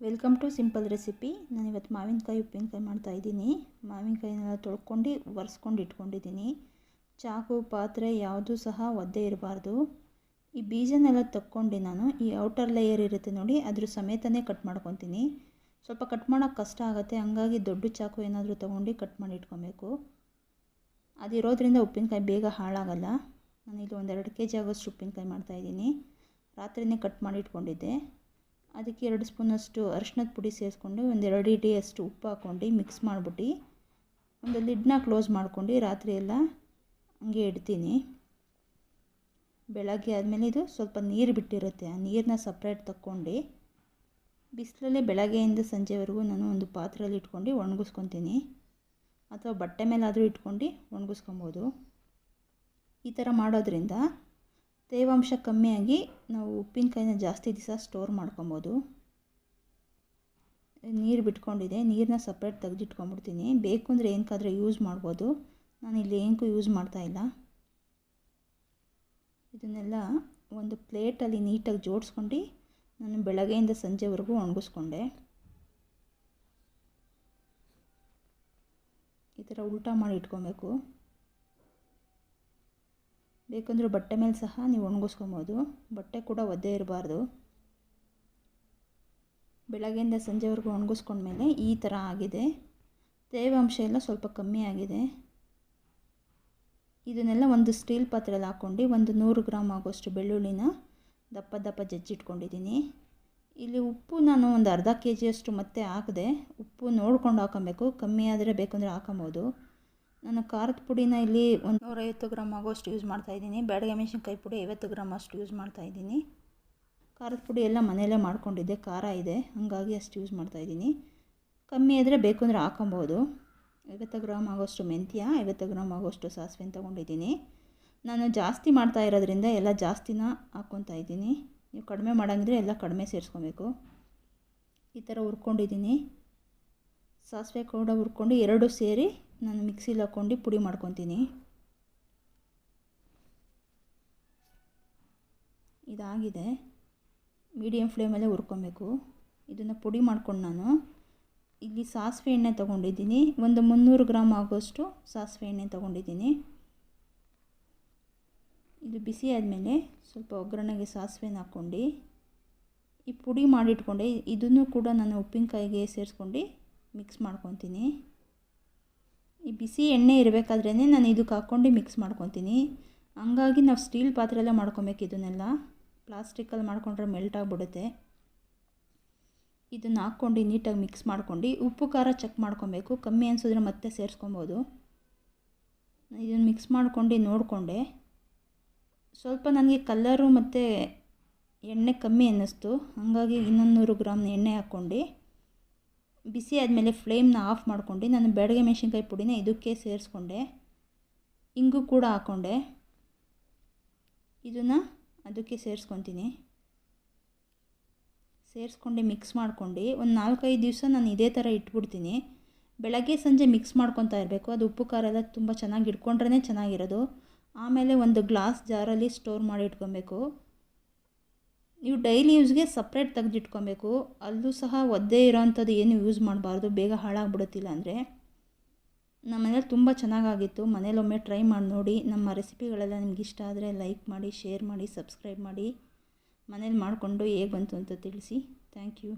Welcome to simple recipe. ನಾನು ಇವತ್ತು ಮಾವಿನಕಾಯಿ, ಉಪ್ಪಿನಕಾಯಿ ಮಾಡ್ತಾಯಿದ್ದೀನಿ ಮಾವಿನಕಾಯಿನೆಲ್ಲ ತೊಳ್ಕೊಂಡು ಒರೆಸ್ಕೊಂಡು ಇಟ್ಕೊಂಡಿದ್ದೀನಿ. ಚಾಕು, ಪಾತ್ರೆ ಯಾವುದೂ ಸಹ ಒದ್ದೆ ಇರಬಾರ್ದು. ಈ ಬೀಜನೆಲ್ಲ ತಕ್ಕೊಂಡು ನಾನು ಈ ಔಟರ್ ಲೇಯರ್ ಇರುತ್ತೆ ನೋಡಿ, ಅದ್ರ ಸಮೇತನೇ ಕಟ್ ಮಾಡ್ಕೊತೀನಿ. ಸ್ವಲ್ಪ ಕಟ್ ಮಾಡೋಕ್ಕೆ ಕಷ್ಟ ಆಗುತ್ತೆ, ಹಂಗಾಗಿ ದೊಡ್ಡ ಚಾಕು ಏನಾದರೂ ತೊಗೊಂಡು ಕಟ್ ಮಾಡಿ ಇಟ್ಕೊಬೇಕು. ಅದಿರೋದ್ರಿಂದ ಉಪ್ಪಿನಕಾಯಿ ಬೇಗ ಹಾಳಾಗಲ್ಲ. ನಾನಿಲ್ಲಿ ಒಂದೆರಡು ಕೆ ಜಿ ಆಗೋಷ್ಟು ಉಪ್ಪಿನಕಾಯಿ ಮಾಡ್ತಾಯಿದ್ದೀನಿ ರಾತ್ರಿನೇ ಕಟ್ ಮಾಡಿ ಇಟ್ಕೊಂಡಿದ್ದೆ. ಅದಕ್ಕೆ ಎರಡು ಸ್ಪೂನಷ್ಟು ಅರಿಶಿನದ ಪುಡಿ ಸೇರಿಸ್ಕೊಂಡು ಎರಡು ಇಡಿ ಅಷ್ಟು ಉಪ್ಪು ಹಾಕ್ಕೊಂಡು ಮಿಕ್ಸ್ ಮಾಡಿಬಿಟ್ಟು ಒಂದು ಲಿಡ್ನ ಕ್ಲೋಸ್ ಮಾಡ್ಕೊಂಡು ರಾತ್ರಿ ಎಲ್ಲ ಹಂಗೆ ಇಡ್ತೀನಿ. ಬೆಳಗ್ಗೆ ಆದಮೇಲೆ ಇದು ಸ್ವಲ್ಪ ನೀರು ಬಿಟ್ಟಿರುತ್ತೆ. ಆ ನೀರನ್ನ ಸಪ್ರೇಟ್ ತಕ್ಕೊಂಡು ಬಿಸಿಲಲ್ಲೇ ಬೆಳಗ್ಗೆಯಿಂದ ಸಂಜೆವರೆಗೂ ನಾನು ಒಂದು ಪಾತ್ರೆಯಲ್ಲಿ ಇಟ್ಕೊಂಡು ಒಣಗಿಸ್ಕೊತೀನಿ. ಅಥವಾ ಬಟ್ಟೆ ಮೇಲಾದರೂ ಇಟ್ಕೊಂಡು ಒಣಗಿಸ್ಕೊಬೋದು. ಈ ಥರ ಮಾಡೋದ್ರಿಂದ ತೇವಾಂಶ ಕಮ್ಮಿಯಾಗಿ ನಾವು ಉಪ್ಪಿನಕಾಯಿನ ಜಾಸ್ತಿ ದಿವಸ ಸ್ಟೋರ್ ಮಾಡ್ಕೊಬೋದು. ನೀರು ಬಿಟ್ಕೊಂಡಿದೆ ನೀರನ್ನ ಸಪ್ರೇಟ್ ತೆಗೆದಿಟ್ಕೊಂಡ್ಬಿಡ್ತೀನಿ. ಬೇಕು ಅಂದರೆ ಏನಕ್ಕಾದರೂ ಯೂಸ್ ಮಾಡ್ಬೋದು. ನಾನು ಇಲ್ಲಿ ಏನಕ್ಕೂ ಯೂಸ್ ಮಾಡ್ತಾಯಿಲ್ಲ ಇದನ್ನೆಲ್ಲ ಒಂದು ಪ್ಲೇಟಲ್ಲಿ ನೀಟಾಗಿ ಜೋಡಿಸ್ಕೊಂಡು ನಾನು ಬೆಳಗ್ಗೆಯಿಂದ ಸಂಜೆವರೆಗೂ ಒಣಗಿಸ್ಕೊಂಡೆ. ಈ ಥರ ಉಲ್ಟಾ ಮಾಡಿ ಇಟ್ಕೊಬೇಕು. ಬೇಕಂದ್ರೆ ಬಟ್ಟೆ ಮೇಲೆ ಸಹ ನೀವು ಒಣಗಿಸ್ಕೊಬೋದು. ಬಟ್ಟೆ ಕೂಡ ಒದ್ದೆ ಇರಬಾರ್ದು. ಬೆಳಗ್ಗೆಯಿಂದ ಸಂಜೆವರೆಗೂ ಒಣಗಿಸ್ಕೊಂಡ್ಮೇಲೆ ಈ ಥರ ಆಗಿದೆ. ತೇವಾಂಶ ಎಲ್ಲ ಸ್ವಲ್ಪ ಕಮ್ಮಿ ಆಗಿದೆ. ಇದನ್ನೆಲ್ಲ ಒಂದು ಸ್ಟೀಲ್ ಪಾತ್ರೆಯಲ್ಲಿ ಹಾಕ್ಕೊಂಡು ಒಂದು ನೂರು ಗ್ರಾಮ್ ಆಗೋಷ್ಟು ಬೆಳ್ಳುಳ್ಳಿನ ದಪ್ಪ ದಪ್ಪ ಜಜ್ಜಿಟ್ಕೊಂಡಿದ್ದೀನಿ. ಇಲ್ಲಿ ಉಪ್ಪು ನಾನು ಒಂದು ಅರ್ಧ ಕೆ ಜಿಯಷ್ಟು ಮತ್ತೆ ಹಾಕಿದೆ, ಉಪ್ಪು ನೋಡ್ಕೊಂಡು ಹಾಕೊಬೇಕು. ಕಮ್ಮಿ ಆದರೆ ಬೇಕಂದರೆ ಹಾಕೊಬೋದು. ನಾನು ಖಾರದ ಪುಡಿನ ಇಲ್ಲಿ ಒಂದು ನೂರೈವತ್ತು ಗ್ರಾಮ್ ಆಗೋಷ್ಟು ಯೂಸ್ ಮಾಡ್ತಾಯಿದ್ದೀನಿ ಬ್ಯಾಡಗೆ ಮೆಣಸಿನ್ಕಾಯಿ ಪುಡಿ ಐವತ್ತು ಗ್ರಾಮ್ ಅಷ್ಟು ಯೂಸ್ ಮಾಡ್ತಾಯಿದ್ದೀನಿ ಖಾರದ ಪುಡಿ ಎಲ್ಲ ಮನೆಯಲ್ಲೇ ಮಾಡ್ಕೊಂಡಿದ್ದೆ. ಖಾರ ಇದೆ. ಹಾಗಾಗಿ ಅಷ್ಟು ಯೂಸ್ ಮಾಡ್ತಾಯಿದ್ದೀನಿ ಕಮ್ಮಿ ಆದರೆ ಬೇಕು ಅಂದರೆ ಹಾಕೊಬೋದು. ಐವತ್ತು ಗ್ರಾಮ್ ಆಗೋಷ್ಟು ಮೆಂತ್ಯ, ಐವತ್ತು ಗ್ರಾಮ್ ಆಗೋಷ್ಟು ಸಾಸಿವೆ ತೊಗೊಂಡಿದ್ದೀನಿ. ನಾನು ಜಾಸ್ತಿ ಮಾಡ್ತಾ ಇರೋದ್ರಿಂದ ಎಲ್ಲ ಜಾಸ್ತಿನ ಹಾಕ್ಕೊತಾ ಇದ್ದೀನಿ. ನೀವು ಕಡಿಮೆ ಮಾಡೋಂಗಿದ್ರೆ ಎಲ್ಲ ಕಡಿಮೆ ಸೇರಿಸ್ಕೊಬೇಕು. ಈ ಥರ ಹುರ್ಕೊಂಡಿದ್ದೀನಿ. ಸಾಸಿವೆ ಕೂಡ ಹುರ್ಕೊಂಡು ಎರಡು ಸೇರಿ ನಾನು ಮಿಕ್ಸಿಲಿ ಹಾಕ್ಕೊಂಡು ಪುಡಿ ಮಾಡ್ಕೊತೀನಿ. ಇದಾಗಿದೆ. ಮೀಡಿಯಮ್ ಫ್ಲೇಮಲ್ಲೇ ಹುರ್ಕೊಬೇಕು. ಇದನ್ನು ಪುಡಿ ಮಾಡ್ಕೊಂಡು ನಾನು ಇಲ್ಲಿ ಸಾಸಿವೆ ಎಣ್ಣೆ ತೊಗೊಂಡಿದ್ದೀನಿ. ಒಂದು ಮುನ್ನೂರು ಗ್ರಾಮ್ ಆಗೋಷ್ಟು ಸಾಸಿವೆ ಎಣ್ಣೆ ತೊಗೊಂಡಿದ್ದೀನಿ. ಇದು ಬಿಸಿ ಆದಮೇಲೆ ಸ್ವಲ್ಪ ಒಗ್ಗರಣೆಗೆ ಸಾಸಿವೆನ ಹಾಕ್ಕೊಂಡು ಈ ಪುಡಿ ಮಾಡಿಟ್ಕೊಂಡೆ. ಇದನ್ನು ಕೂಡ ನಾನು ಉಪ್ಪಿನಕಾಯಿಗೆ ಸೇರಿಸ್ಕೊಂಡು ಮಿಕ್ಸ್ ಮಾಡ್ಕೊತೀನಿ. ಈ ಬಿಸಿ ಎಣ್ಣೆ ಇರಬೇಕಾದ್ರೇ ನಾನು ಇದಕ್ಕೆ ಹಾಕ್ಕೊಂಡು ಮಿಕ್ಸ್ ಮಾಡ್ಕೊತೀನಿ. ಹಂಗಾಗಿ ನಾವು ಸ್ಟೀಲ್ ಪಾತ್ರೆಯಲ್ಲೇ ಮಾಡ್ಕೊಬೇಕು ಇದನ್ನೆಲ್ಲ. ಪ್ಲಾಸ್ಟಿಕಲ್ಲಿ ಮಾಡ್ಕೊಂಡ್ರೆ ಮೆಲ್ಟ್ ಆಗಿಬಿಡುತ್ತೆ. ಇದನ್ನು ಹಾಕ್ಕೊಂಡು ನೀಟಾಗಿ ಮಿಕ್ಸ್ ಮಾಡ್ಕೊಂಡು ಉಪ್ಪು, ಖಾರ ಚೆಕ್ ಮಾಡ್ಕೊಬೇಕು. ಕಮ್ಮಿ ಅನಿಸಿದ್ರೆ ಮತ್ತೆ ಸೇರಿಸ್ಕೊಬೋದು. ಇದನ್ನು ಮಿಕ್ಸ್ ಮಾಡ್ಕೊಂಡು ನೋಡಿಕೊಂಡೆ. ಸ್ವಲ್ಪ ನನಗೆ ಕಲ್ಲರು ಮತ್ತು ಎಣ್ಣೆ ಕಮ್ಮಿ ಅನ್ನಿಸ್ತು. ಹಾಗಾಗಿ ಇನ್ನೊಂದು ನೂರು ಗ್ರಾಮ್ ಎಣ್ಣೆ ಹಾಕ್ಕೊಂಡು ಬಿಸಿ ಆದಮೇಲೆ ಫ್ಲೇಮ್ನ ಆಫ್ ಮಾಡ್ಕೊಂಡು ನಾನು ಬೆಳಗ್ಗೆ ಮೆಣಸಿನ್ಕಾಯಿ ಪುಡಿನ ಇದಕ್ಕೆ ಸೇರಿಸ್ಕೊಂಡೆ. ಇಂಗು ಕೂಡ ಹಾಕ್ಕೊಂಡೆ ಇದನ್ನು ಅದಕ್ಕೆ ಸೇರಿಸ್ಕೊತೀನಿ. ಸೇರಿಸ್ಕೊಂಡು, ಮಿಕ್ಸ್ ಮಾಡ್ಕೊಂಡು ಒಂದು ನಾಲ್ಕೈದು ದಿವಸ ನಾನು ಇದೇ ಥರ ಇಟ್ಬಿಡ್ತೀನಿ. ಬೆಳಗ್ಗೆ, ಸಂಜೆ ಮಿಕ್ಸ್ ಮಾಡ್ಕೊತಾ ಇರಬೇಕು. ಅದು ಉಪ್ಪು, ಖಾರ ಎಲ್ಲ ತುಂಬ ಚೆನ್ನಾಗಿ ಇಟ್ಕೊಂಡ್ರೇ ಚೆನ್ನಾಗಿರೋದು. ಆಮೇಲೆ ಒಂದು ಗ್ಲಾಸ್ ಜಾರಲ್ಲಿ ಸ್ಟೋರ್ ಮಾಡಿ ಇಟ್ಕೊಬೇಕು. ನೀವು ಡೈಲಿ ಯೂಸ್ಗೆ ಸಪ್ರೇಟ್ ತೆಗೆದಿಟ್ಕೊಬೇಕು. ಅಲ್ಲೂ ಸಹ ಒದ್ದೆ ಇರೋವಂಥದ್ದು ಏನು ಯೂಸ್ ಮಾಡಬಾರ್ದು. ಬೇಗ ಹಾಳಾಗ್ಬಿಡುತ್ತಿಲ್ಲ ಅಂದರೆ. ನಮ್ಮ ಮನೇಲಿ ತುಂಬ ಚೆನ್ನಾಗಾಗಿತ್ತು. ಮನೇಲೊಮ್ಮೆ ಟ್ರೈ ಮಾಡಿ ನೋಡಿ. ನಮ್ಮ ರೆಸಿಪಿಗಳೆಲ್ಲ ನಿಮ್ಗೆ ಇಷ್ಟ ಆದರೆ ಲೈಕ್ ಮಾಡಿ ಶೇರ್ ಮಾಡಿ ಸಬ್ಸ್ಕ್ರೈಬ್ ಮಾಡಿ. ಮನೇಲಿ ಮಾಡಿಕೊಂಡು ಹೇಗೆ ಬಂತು ಅಂತ ತಿಳಿಸಿ. Thank you